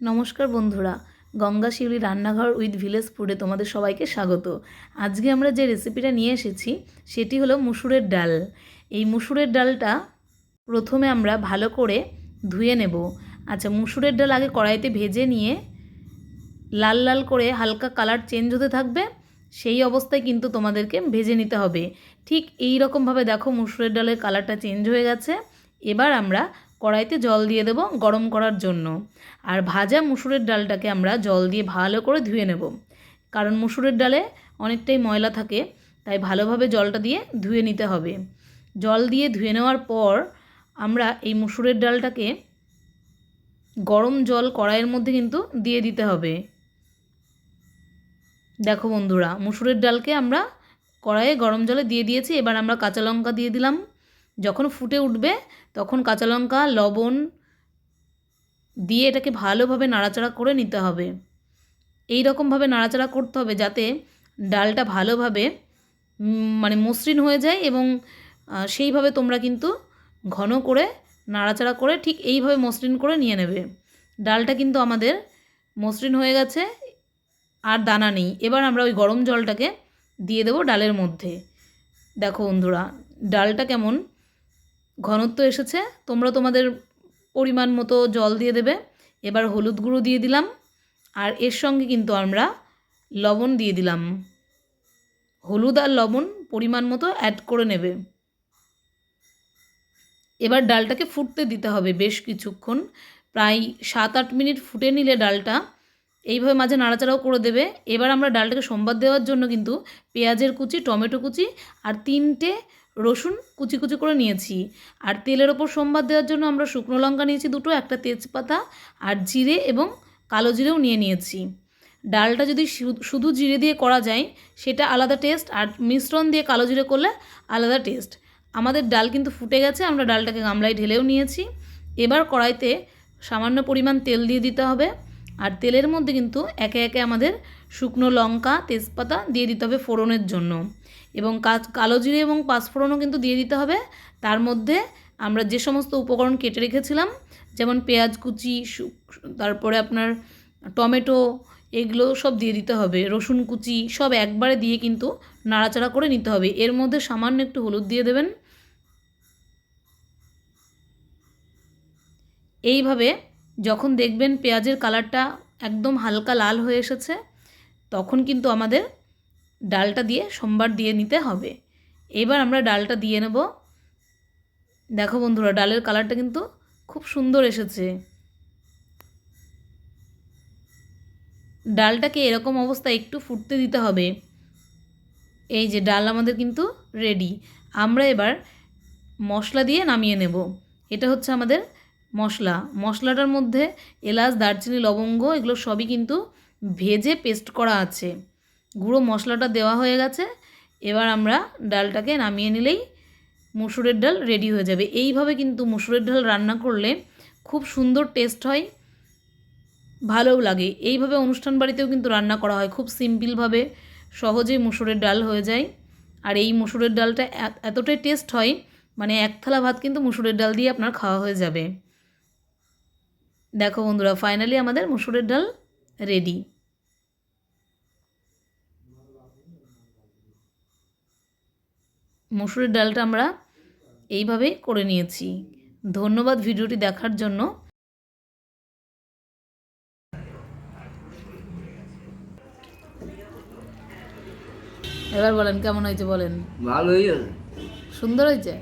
নমস্কার বন্ধুরা, গঙ্গা শিউলি রান্নাঘর উইথ ভিলেজ ফুডে তোমাদের সবাইকে স্বাগত। আজকে আমরা যে রেসিপিটা নিয়ে এসেছি, সেটি হলো মুসুরের ডাল। এই মুসুরের ডালটা প্রথমে আমরা ভালো করে ধুয়ে নেব। আচ্ছা মুসুরের ডাল আগে কড়াইতে ভেজে নিয়ে লাল লাল করে হালকা কালার চেঞ্জ হতে থাকবে, সেই অবস্থায় কিন্তু তোমাদেরকে ভেজে নিতে হবে। ঠিক এই রকমভাবে দেখো মুসুরের ডালের কালারটা চেঞ্জ হয়ে গেছে। এবার আমরা কড়াইতে জল দিয়ে দেবো গরম করার জন্য। আর ভাজা মুসুরের ডালটাকে আমরা জল দিয়ে ভালো করে ধুয়ে নেব। কারণ মুসুরের ডালে অনেকটাই ময়লা থাকে, তাই ভালোভাবে জলটা দিয়ে ধুয়ে নিতে হবে। জল দিয়ে ধুয়ে নেওয়ার পর আমরা এই মুসুরের ডালটাকে গরম জল কড়াইয়ের মধ্যে কিন্তু দিয়ে দিতে হবে। দেখো বন্ধুরা, মুসুরের ডালকে আমরা কড়াইয়ে গরম জলে দিয়ে দিয়েছি, এবার আমরা কাঁচা লঙ্কা দিয়ে দিলাম। যখন ফুটে উঠবে, তখন কাঁচা লঙ্কা, লবণ দিয়ে এটাকে ভালোভাবে নাড়াচাড়া করে নিতে হবে। এই রকমভাবে নাড়াচাড়া করতে হবে যাতে ডালটা ভালোভাবে মানে মসৃণ হয়ে যায় এবং সেইভাবে তোমরা কিন্তু ঘন করে নাড়াচাড়া করে ঠিক এইভাবে মসৃণ করে নিয়ে নেবে। ডালটা কিন্তু আমাদের মসৃণ হয়ে গেছে, আর দানা নেই। এবার আমরা ওই গরম জলটাকে দিয়ে দেবো ডালের মধ্যে। দেখো বন্ধুরা, ডালটা কেমন ঘনত্ব এসেছে, তোমরা তোমাদের পরিমাণ মতো জল দিয়ে দেবে। এবার হলুদ গুঁড়ো দিয়ে দিলাম, আর এর সঙ্গে কিন্তু আমরা লবণ দিয়ে দিলাম। হলুদ আর লবণ পরিমাণ মতো অ্যাড করে নেবে। এবার ডালটাকে ফুটতে দিতে হবে বেশ কিছুক্ষণ, প্রায় সাত আট মিনিট ফুটে নিলে ডালটা এইভাবে মাঝে নাড়াচাড়াও করে দেবে। এবার আমরা ডালটাকে সম্বাদ দেওয়ার জন্য কিন্তু পেঁয়াজের কুচি, টমেটো কুচি আর তিনটে রসুন কুচি কুচি করে নিয়েছি। আর তেলের ওপর সম্বাদ দেওয়ার জন্য আমরা শুকনো লঙ্কা নিয়েছি দুটো, একটা তেজপাতা আর জিরে এবং কালো জিরেও নিয়ে নিয়েছি। ডালটা যদি শুধু জিরে দিয়ে করা যায়, সেটা আলাদা টেস্ট আর মিশ্রণ দিয়ে কালো জিরে করলে আলাদা টেস্ট আমাদের ডাল কিন্তু ফুটে গেছে, আমরা ডালটাকে গামলায় ঢেলেও নিয়েছি। এবার কড়াইতে সামান্য পরিমাণ তেল দিয়ে দিতে হবে। আর তেলের মধ্যে কিন্তু একে একে আমাদের শুকনো লঙ্কা, তেজপাতা দিয়ে দিতে হবে ফোড়নের জন্য। এবং কালো জিরে এবং পাঁচফোড়নও কিন্তু দিয়ে দিতে হবে। তার মধ্যে আমরা যে সমস্ত উপকরণ কেটে রেখেছিলাম, যেমন পেঁয়াজ কুচি তারপরে আপনার টমেটো, এগুলো সব দিয়ে দিতে হবে। রসুন কুচি সব একবারে দিয়ে কিন্তু নাড়াচাড়া করে নিতে হবে। এর মধ্যে সামান্য একটু হলুদ দিয়ে দেবেন। এইভাবে যখন দেখবেন পেঁয়াজের কালারটা একদম হালকা লাল হয়ে এসেছে, তখন কিন্তু আমাদের ডালটা দিয়ে সোমবার দিয়ে নিতে হবে। এবার আমরা ডালটা দিয়ে নেব। দেখো বন্ধুরা, ডালের কালারটা কিন্তু খুব সুন্দর এসেছে। ডালটাকে এরকম অবস্থা একটু ফুটতে দিতে হবে। এই যে ডাল আমাদের কিন্তু রেডি। আমরা এবার মশলা দিয়ে নামিয়ে নেব। এটা হচ্ছে আমাদের মশলা, মশলাটার মধ্যে এলাচ, দারচিনি, লবঙ্গ, এগুলো সবই কিন্তু ভেজে পেস্ট করা আছে। গুঁড়ো মশলাটা দেওয়া হয়ে গেছে, এবার আমরা ডালটাকে নামিয়ে নিলেই মুসুরের ডাল রেডি হয়ে যাবে। এইভাবে কিন্তু মুসুরের ডাল রান্না করলে খুব সুন্দর টেস্ট হয়, ভালোও লাগে। এইভাবে অনুষ্ঠান বাড়িতেও কিন্তু রান্না করা হয়, খুব সিম্পলভাবে সহজেই মুসুরের ডাল হয়ে যায়। আর এই মুসুরের ডালটা এতটাই টেস্ট হয় মানে এক থালা ভাত কিন্তু মুসুরের ডাল দিয়ে আপনার খাওয়া হয়ে যাবে। দেখো বন্ধুরা ফাইনালি আমাদের মুসুরের ডাল রেডি মুসুরের ডালটা আমরা এইভাবেই করে নিয়েছি। ধন্যবাদ ভিডিওটি দেখার জন্য। এবার বলেন কেমন হয়েছে বলেন? ভালো হয়েছে। সুন্দর হয়েছে?